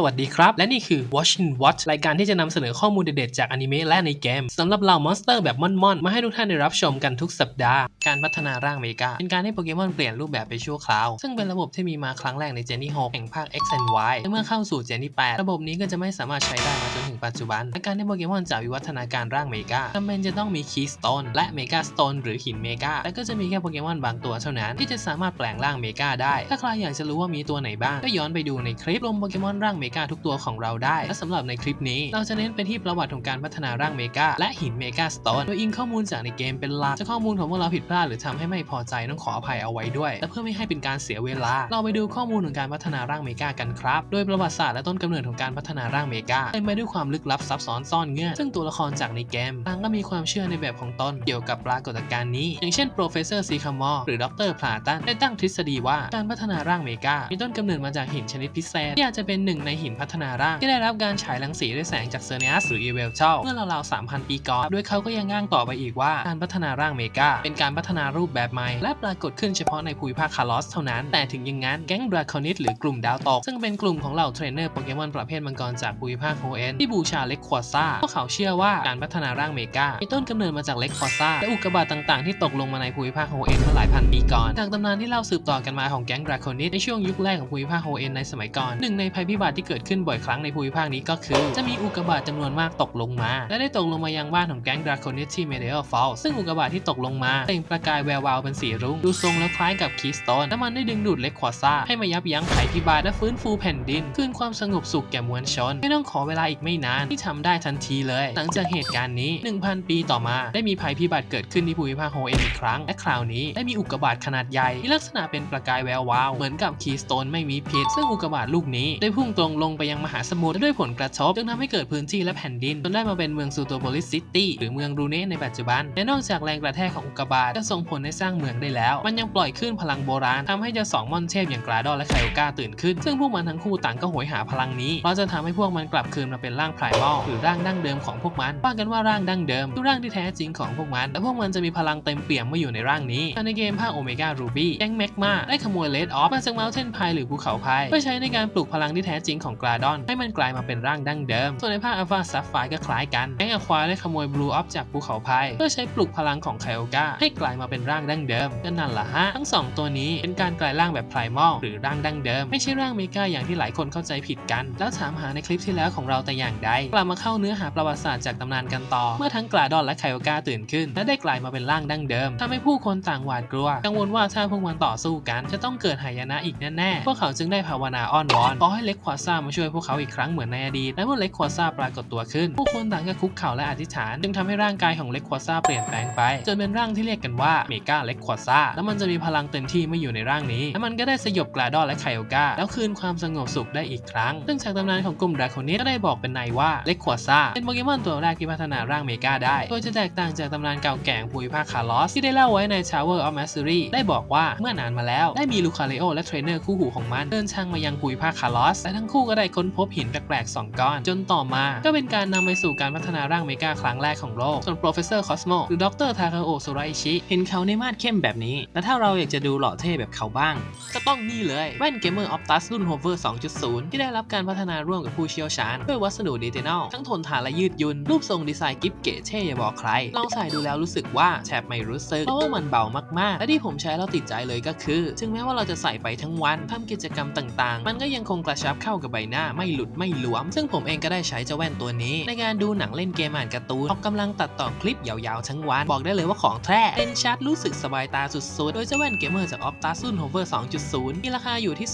สวัสดีครับ และนี่คือ Watching Watch รายการที่จะนำเสนอข้อมูลเด็ดๆจากอนิเมะและในเกมสำหรับเหล่ามอนสเตอร์แบบม่อนๆ มาให้ทุกท่านได้รับชมกันทุกสัปดาห์ การพัฒนาร่างเมกา เป็นการให้โปเกมอนเปลี่ยนรูปแบบไปชั่วคราว ซึ่งเป็นระบบที่มีมาครั้งแรกในเจนนี่6แห่งภาค X and Y และเมื่อเข้าสู่เจนนี่8ระบบนี้ก็จะไม่สามารถใช้ได้มาจนถึงปัจจุบันและการที่โปเกมอนจะวิวัฒนาการร่างเมกาจำเป็นจะต้องมีคีสโตนและเมกาสโตนหรือหินเมกาและก็จะมีแค่โปเกมอนบางตัวเท่านั้นที่จะสามารถแปลงร่างเมกาได้ ถ้าใครอยากจะรู้ว่ามีตัวไหนบ้างก็ย้อนไปดูในคลิปรวมโปเกมอนร่างเมกาทุกตัวของเราได้ และสำหรับในคลิปนี้ เราจะเน้นไปที่ประวัติของการพัฒนาร่างเมกาและหินเมกาสโตนโดยอิงข้อมูลจากในเกมเป็นหลักจะข้อมูลของพวกเราผิดพลาดหรือทำให้ไม่พอใจต้องขออภัยเอาไว้ด้วย และเพื่อไม่ให้เป็นการเสียเวลา เราไปดูข้อมูลของการพัฒนาร่างเมกากันครับ โดยประวัติศาสตร์และต้นกำเนิดของการพัฒนาร่างเมกาเต็มไปด้วยความลึกลับซับซ้อนซ่อนเงื่อนซึ่งตัวละครจากในเกมต่างก็มีความเชื่อในแบบของตนเกี่ยวกับปรากฏการณ์นี้ อย่างเช่นโปรเฟสเซอร์ซีคามอร์หรือดรพลาตันได้ตั้งทฤษฎีว่าการพัฒนาร่างเมกามีต้นกำเนิดมาจากหินชนิดพิเศษที่อาจจะเป็นหนึ่งในหินพัฒนาร่างที่ได้รับการฉายรังสีด้วยแสงจากเซอร์เนียสหรืออีเวลเจ้าเมื่อราวๆ3,000 ปีก่อนโดยเขาก็ยังง่างต่อไปอีกว่าการพัฒนาร่างเมกาเป็นการพัฒนารูปแบบใหม่ และปรากฏขึ้นเฉพาะในภูมิภาคคาร์ลอสเท่านั้น แต่ถึงอย่างนั้นแก๊งดราคอนิสหรือกลุ่มดาวตก ซึ่งเป็นกลุ่มของเหล่าเทรนเนอร์โปเกมอนประเภทมังกรจากภูมิภาคโฮเอนที่บูชาเล็กควอซ่าพวกเขาเชื่อว่าการพัฒนาร่างเมกามีต้นกำเนิดมาจากเล็กควอซ่าและอุกกาบาตต่างๆ ที่ตกลงมาในภูมิภาคโฮเอนเมื่อหลายพันปีก่อนจากตำนานที่เล่าสืบต่อกันมาของแก๊งดราคอนิสในช่วงยุคแรกของภูมิภาคโฮเอนในสมัยก่อนหนึ่งในภัยพิบัติที่เกิดขึ้นบ่อยครั้งในภูมิภาคนี้ก็คือ จะมีอุกกาบาตจำนวนมากตกลงมา และได้ตกลงมายังบ้านของแก๊งดราคอนิสที่เมเดลฟอลซึ่งอุกกาบาตที่ตกลงมาเปล่งประกายแวววาวเป็นสีรุ้งดูทรงแล้วคล้ายกับคีสโตนและมันได้ดึงดูดเล็กควอซ่าให้มายับยั้งภัยพิบัติและฟื้นฟูแผ่นดินคืนความสงบสุขแก่มวลชน ไม่ต้องขอเวลาอีกไม่นานที่ทำได้ทันทีเลย หลังจากเหตุการณ์นี้ 1,000 ปีต่อมา ได้มีภัยพิบัติเกิดขึ้นที่ภูมิภาคโฮเอ็นอีกครั้ง และคราวนี้ได้มีอุกกาบาตขนาดใหญ่ที่ลักษณะเป็นประกายแวววาวเหมือนกับคีสโตนไม่มีพิษซึ่งอุกกาบาตลูกนี้ได้พุ่งตรงลงไปยังมหาสมุทรและด้วยผลกระทบจึงทำให้เกิดพื้นที่และแผ่นดินจนได้มาเป็นเมืองซูโตโพลิสซิตี้หรือเมืองรูเน่ในปัจจุบันและนอกจากแรงกระแทกของอุกกาบาตจะส่งผลให้สร้างเมืองได้แล้ว มันยังปล่อยคลื่นพลังโบราณทำให้เจ้าสองมอนเทพอย่างกราดอและไคโอกาตื่นขึ้น ซึ่งพวกมันทั้งคู่ต่างก็โหยหาพลังนี้เพราะจะทำให้พวกมันกลับคืนมาเป็นร่างไพรมอลหรือร่างดั้งเดิมของพวกมันว่ากันว่าร่างดั้งเดิมคือร่างที่แท้จริงของพวกมันและพวกมันจะมีพลังเต็มเปี่ยมเมื่ออยู่ในร่างนี้ในเกมภาคโอเมก้ารูบี้แก๊งแมกมาได้ขโมยเลดออฟมาจากเมลเทนพายหรือภูเขาพายเพื่อใช้ในการปลุกพลังที่แท้จริงของกราดอน ให้มันกลายมาเป็นร่างดั้งเดิม ส่วนในภาคอัลฟาซัฟไฟก็คล้ายกันแก๊งอควาได้ขโมยบลูออฟจากภูเขาพายเพื่อใช้ปลุกพลังของไคโอกาให้กลายมาเป็นร่างดั้งเดิมก็นั่นแหละฮะทั้งสองตัวนี้เป็นการกลายร่างแบบไพรมอลหรือร่างดั้งเดิม ไม่ใช่ร่างเมกาอย่างที่หลายคนเข้าใจผิดกัน แล้วถามหาในคลิปที่แล้วของเราแต่อย่างใดกลับมาเข้าเนื้อหาประวัติศาสตร์จากตำนานกันต่อ เมื่อทั้งกราดอนและไคโอกาตื่นขึ้น และได้กลายมาเป็นร่างดั้งเดิมทำให้ผู้คนต่างหวาดกลัว กังวลว่าถ้าพวกมันต่อสู้กัน จะต้องเกิดหายนะอีกแน่ๆพวกเขาจึงได้ภาวนาอ้อนวอนขอให้เล็กควาซามาช่วยพวกเขาอีกครั้งเหมือนในอดีตและเมื่อเล็กควาซ่าปรากฏตัวขึ้นผู้คนต่างก็คุกเข่าและอธิษฐาน จึงทำให้ร่างกายของเล็กควาซ่าเปลี่ยนแปลงไป จนเป็นร่างที่เรียกกันว่าเมกาเล็กควาซ่าแล้วมันจะมีพลังเต็มที่เมื่ออยู่ในร่างนี้ และมันก็ได้สยบกราดอนและไคโอกาแล้วคืนความสงบสุขได้อีกครั้ง ซึ่งจากตำนานของกลุ่มดราโคนิสก็ได้บอกเป็นในว่าเล็กควาซ่าเป็นโปเกมอนตัวแรกที่พัฒนาร่างเมกาได้โดยจะแตกต่างจากตำนานเก่าแก่งภูมิภาคคาร์ลอสที่ได้เล่าไว้ใน Tower of Mastery ได้บอกว่าเมื่อนานมาแล้วได้มีลูคาเลโอและเทรนเนอร์คู่หูของมันเดินทางมายังภูมิภาคคาร์ลอสและทั้งคูู่่ก็ได้ค้นพบหินแปลกๆ 2 ก้อน จนต่อมา ก็เป็นการนำไปสู่การพัฒนาร่างเมกาครั้งแรกของโลก ส่วนโปรเฟสเซอร์คอสโมหรือดรทาคาโอะโซราอิชิ เห็นเขาในมาดเข้มแบบนี้ และถ้าเราอยากจะดูหล่อเท่แบบเขาบ้าง ก็ต้องนี่เลย แว่นเกมเมอร์ออฟตัสรุ่น Hover 2.0 ที่ได้รับการพัฒนาร่วมกับผู้เชี่ยวชาญ ด้วยวัสดุดิจิทัลทั้งทนทานและยืดหยุ่นรูปทรงดีไซน์กิ๊บเก๋เท่อย่าบอกใคร ลองใส่ดูแล้วรู้สึกว่าแทบไม่รู้สึกเพราะว่ามันเบามากๆ และที่ผมใช้แล้วติดใจเลยก็คือ ถึงแม้ว่าเราจะใส่ไปทั้งวันทำกิจกรรมต่างๆ มันก็ยังคงกระชับเข้ากับใบหน้าไม่หลุดไม่หลวม ซึ่งผมเองก็ได้ใช้เจ้าแว่นตัวนี้ ในการดูหนังเล่นเกมอ่านการ์ตูนออกกำลังตัดต่อคลิปยาวๆทั้งวัน บอกได้เลยว่าของแท้เป็นชัดรู้สึกสบายตาสุดๆ โดยเจ้าแว่นเกมเมอร์จาก Optus รุ่น Hover 2.0 มีราคาอยู่ที่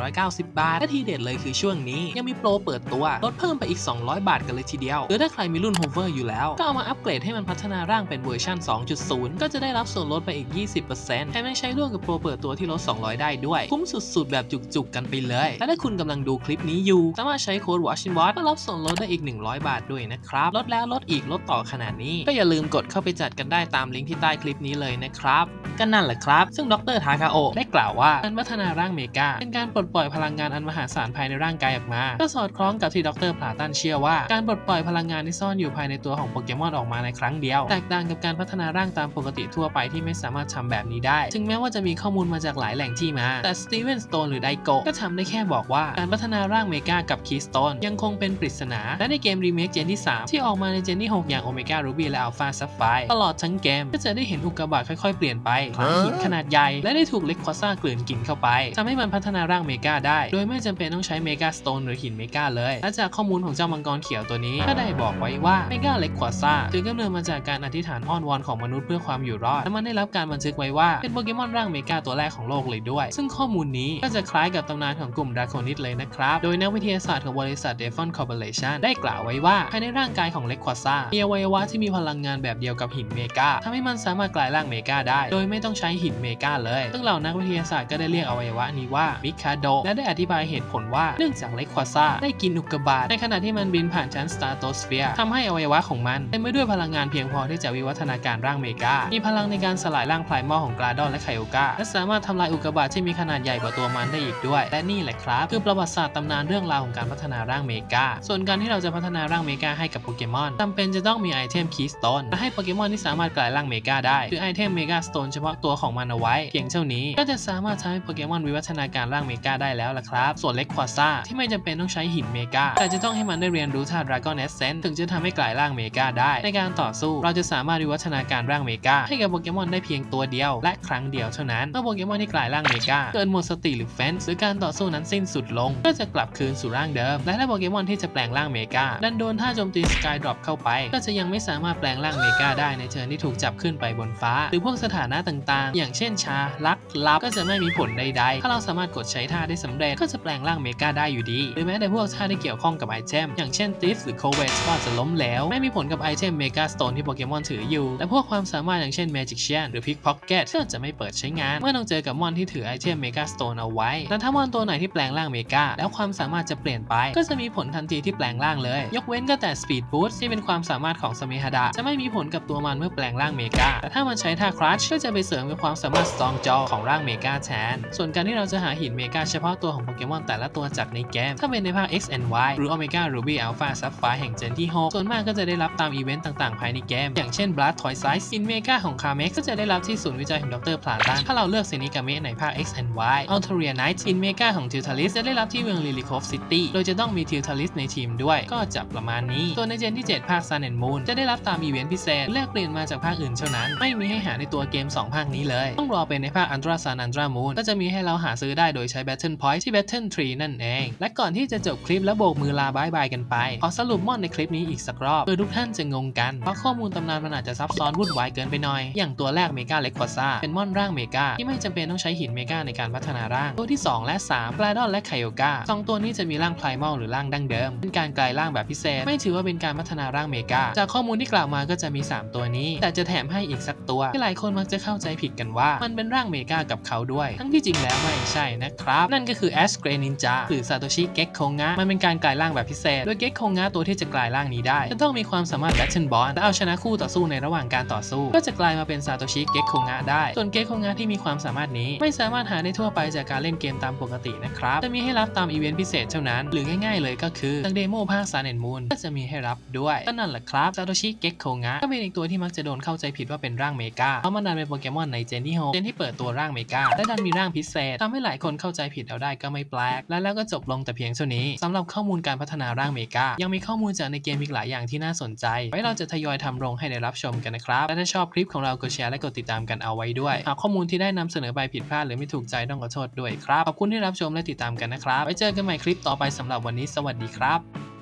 2,490 บาทและทีเด็ดเลยคือช่วงนี้ ยังมีโปรเปิดตัวลดเพิ่มไปอีก 200 บาทกันเลยทีเดียว หรือถ้าใครมีรุ่น Hover อยู่แล้ว ก็เอามาอัปเกรดให้มันพัฒนาร่างเป็นเวอร์ชัน2.0 ก็จะได้รับส่วนลดไปอีก 20%แถมยังใช้ร่วมกับโปรเปิดตัวที่ลด 200 ได้ด้วย คุ้มสุดๆ แบบจุกๆกันไปเลย และถ้าคุณกำลังดูคลิปนี้อยู่ สามารถใช้โค้ด Watching Watch เพื่อรับส่วนลดได้อีก 100 บาทด้วยนะครับ ลดแล้วลดอีกลดต่อขนาดนี้ ก็อย่าลืมกดเข้าไปจัดกันได้ตามลิงก์ที่ใต้คลิปนี้เลยนะครับก็นั่นแหละครับ ซึ่งดรทาคาโอได้กล่าวว่าการพัฒนาร่างเมกาเป็นการปลดปล่อยพลังงานอันมหาศาลภายในร่างกายออกมา ก็สอดคล้องกับที่ดรพลาตันเชื่อว่าการปลดปล่อยพลังงานที่ซ่อนอยู่ภายในตัวของโปเกมอนออกมาในครั้งเดียว แตกต่างกับการพัฒนาร่างตามปกติทั่วไปที่ไม่สามารถทำแบบนี้ได้ ถึงแม้ว่าจะมีข้อมูลมาจากหลายแหล่งที่มา แต่สตีเวนสโตนหรือไดโกก็ทำได้แค่บอกว่าการพัฒนาร่างเมกากับคีสโตนยังคงเป็นปริศนา และในเกมรีเมคเจนที่ 3 ที่ออกมาในเจนที่ 6 อย่างโอเมก้ารูบี้และอัลฟาซัฟไฟตลอดทั้งเกมก็จะได้เห็นอุกกาบาตค่อยๆเปลี่ยนไปคล้าหินขนาดใหญ่ และได้ถูกเล็กควาซ่ากลืนกินเข้าไปทำให้มันพัฒนาร่างเมกาได้ โดยไม่จำเป็นต้องใช้เมกาสโตนหรือหินเมกาเลย และจากข้อมูลของเจ้ามังกรเขียวตัวนี้ก็ได้บอกไว้ว่าเมกาเล็กควาซ่าถือกำเนิดมาจากการอธิษฐานอ้อนวอนของมนุษย์เพื่อความอยู่รอดและมันได้รับการบันทึกไว้ว่าเป็นโปเกมอนร่างเมกาตัวแรกของโลกเลยด้วย ซึ่งข้อมูลนี้ก็จะคล้ายกับตำนานของกลุ่มดราโคนิดเลยนะครับโดยนักวิทยาศาสตร์ของบริษัทเดฟอนคอร์ปอเรชันได้กล่าวไว้ว่า ภายในร่างกายของเล็กควาซ่ามีอวัยวะที่มีพลังงานแบบเดียวกับหินเมกาทำให้มันสามารถกลายร่างเมกาได้ โดยไม่ต้องใช้หินเมกาเลย ซึ่งเหล่านักวิทยาศาสตร์ก็ได้เรียกอวัยวะนี้ว่ามิคาโด และได้อธิบายเหตุผลว่าเนื่องจากเล็กควาซ่าได้กินอุกกาบาตในขณะที่มันบินผ่านชั้นสตาร์โตสเฟียร์ทำให้อวัยวะของมันเต็มไปด้วยพลังงานเพียงพอที่จะวิวัฒนาการร่างเมกา มีพลังในการสลายร่างพลายมอของกราดอนและไคโอกาและสามารถทำลายอุกกาบาตที่มีขนาดใหญ่กว่าตัวมันได้อีกด้วย และนี่แหละครับ คือประวัติศาสตร์ตำนานเรื่องราวของการพัฒนาร่างเมกา ส่วนการที่เราจะพัฒนาร่างเมกาให้กับโปเกมอนจำเป็นจะต้องมีไอเทมคีสโตนและให้โปเกมอนที่สามารถกลายร่างเมกาได้คือไอเทมเมกาสโตนเฉพาะตัวของมันเอาไว้ เพียงเท่านี้ ก็จะสามารถทำให้โปเกมอนวิวัฒนาการร่างเมกาได้แล้วล่ะครับ ส่วนเล็กควาซ่าที่ไม่จำเป็นต้องใช้หินเมกาแต่จะต้องให้มันได้เรียนรู้ท่าดราก้อนเอสเซนถึงจะทำให้กลายร่างเมกาได้ ในการต่อสู้เราจะสามารถวิวัฒนาการร่างเมกาให้กับโปเกมอนได้เพียงตัวเดียว และครั้งเดียวเท่านั้นเมื่อโปเกมอนที่กลายร่างเมกาเกิดหมดสติหรือเฟนส์หรือการต่อสู้นั้นสิ้นสุดลงก็จะกลับคืนสู่ร่างเดิม และถ้าโปเกมอนที่จะแปลงร่างเมกาดันโดนท่าโจมตีสกายดรอปเข้าไป ก็จะยังไม่สามารถแปลงร่างเมกาได้ในเทิร์นที่ถูกจับขึ้นไปบนฟ้า หรือพวกสถานะต่างๆ อย่างเช่นชา ลัก ลับ ก็จะไม่มีผลใดๆ ถ้าเราสามารถกดใช้ท่าได้สำเร็จ ก็จะแปลงร่างเมกาได้อยู่ดี หรือแม้แต่พวกท่าที่เกี่ยวข้องกับไอเทม อย่างเช่นติฟหรือโคเวสก็จะล้มเหลวไม่มีผลกับไอเทมเมกาสโตนที่โปเกมอนถืออยู่ และพวกความสามารถอย่างเช่น Magic c h a n หรือ Pickpocket ก็จะไม่เปิดใช้งาน เมื่อต้องเจอกับมอนที่ถือไอเทมเมกาสโตนเอาไว้แต่ถ้ามอนตัวไหนที่แปลงร่างเมกาแล้วความสามารถจะเปลี่ยนไป ก็จะมีผลทันทีที่แปลงร่างเลย ยกเว้นก็แต่ Speed Boost ที่เป็นความสามารถของสมิฮดะจะไม่มีผลกับตัวมันเมื่อแปลงร่างเมกาแต่ถ้ามันใช้ท่าครัชก็จะไปเสริมกับความสามารถ Strong Jaw ของร่างเมกาแทน ส่วนการที่เราจะหาหินเมกาเฉพาะตัวของโปเกมอนแต่ละตัวจากในเกม ถ้าเป็นในภาค X and Y หรือ Omega Ruby Alpha Sapphire แห่งเจนที่ 6 ส่วนมากก็จะได้รับตามอีเวนต์ต่างๆ ภายในเกม อย่างเช่น Blood Toy Size หินเมกาของคาเมกก็จะได้รับที่ศูนย์วิจัยของดรพลาตันถ้าเราเลือกเซนิกาเมะในภาค X and Y Altaria Knight หินเมกาของ Tiltalis จะได้รับที่เมือง Lillicove City โดยจะต้องมี Tiltalis ในทีมด้วย ก็จะประมาณนี้ ส่วนในเจนที่ 7 ภาค Sun and Moon จะได้รับตามอีเวนต์พิเศษแลกเปลี่ยนมาจากภาคอื่นเท่านั้น ไม่มีให้หาในตัวเกม 2 ภาคนี้เลย ต้องรอเป็นในภาค Ultra Sun Ultra Moon ก็จะมีให้เราหาซื้อได้โดยใช้ Battle Point ที่ Battle Tree นั่นเอง และก่อนที่จะจบคลิปและโบกมือลาบายบายกันไปขอสรุปมอนในคลิปนี้อีกสักรอบเพื่อทุกท่านจะงงกันเพราะข้อมูลตำนานมันอาจจะซับซ้อนวุ่นวายเกินไปหน่อย อย่างตัวแรกเมกาเล็กควาซ่าเป็นมอนร่างเมกาที่ไม่จำเป็นต้องใช้หินเมกาในการพัฒนาร่างตัวที่ 2 และ 3ปลาดอนและไคโอกาสองตัวนี้จะมีร่างไพรมอลหรือร่างดั้งเดิม เป็นการกลายร่างแบบพิเศษ ไม่ถือว่าเป็นการพัฒนาร่างเมกา จากข้อมูลที่กล่าวมาก็จะมี 3 ตัวนี้ แต่จะแถมให้อีกสักตัว ที่หลายคนมักจะเข้าใจผิดกันว่า มันเป็นร่างเมกากับเขาด้วย ทั้งที่จริงแล้วไม่ใช่นะครับ นั่นก็คือแอสเกรนินจาหรือซาโตชิเก็กโคงะมันเป็นการกลายร่างแบบพิเศษ โดยเก็กโคงะตัวที่จะกลายร่างนี้ได้ จะต้องมีความสามารถแบทเทิลบอลและเอาชนะคู่ต่อสู้ในระหว่างการต่อสู้ ก็จะกลายมาเป็นซาโตชิเก็กโคงะได้ ส่วนเก็กโคงะที่มีความสามารถนี้ ไม่สามารถหาได้ทั่วไปจากการเล่นเกมตามปกตินะครับจะมีให้รับตามอีเวนต์พิเศษเท่านั้น หรือง่ายๆเลยก็คือทางเดโมภาคซานเอนมูนก็จะมีให้รับด้วยก็นั่นแหละครับซาโตชิเก็กโคงะก็เป็นอีกตัวที่มักจะโดนเข้าใจผิดว่าเป็นร่างเมกาเพราะมันดันเป็นโปเกมอนในเจนที่6เจนที่เปิดตัวร่างเมกาและดันมีร่างพิเศษทำให้หลายคนเข้าใจผิดเอาได้ก็ไม่แปลก และแล้วก็จบลงแต่เพียงเท่านี้สำหรับข้อมูลการพัฒนาร่างเมกายังมีข้อมูลจากในเกมอีกหลายอย่างที่น่าสนใจ ไว้เราจะทยอยทำลงให้ได้รับชมกันนะครับและถ้าชอบคลิปของเรากดแชร์และกดติดตามกันเอาไว้ด้วยหากข้อมูลที่ได้นำเสนอไปผิดพลาดหรือไม่ถูกใจต้องขอโทษด้วยครับขอบคุณที่รับชมและติดตามกันนะครับไว้เจอกันใหม่คลิปต่อไปสำหรับวันนี้สวัสดีครับ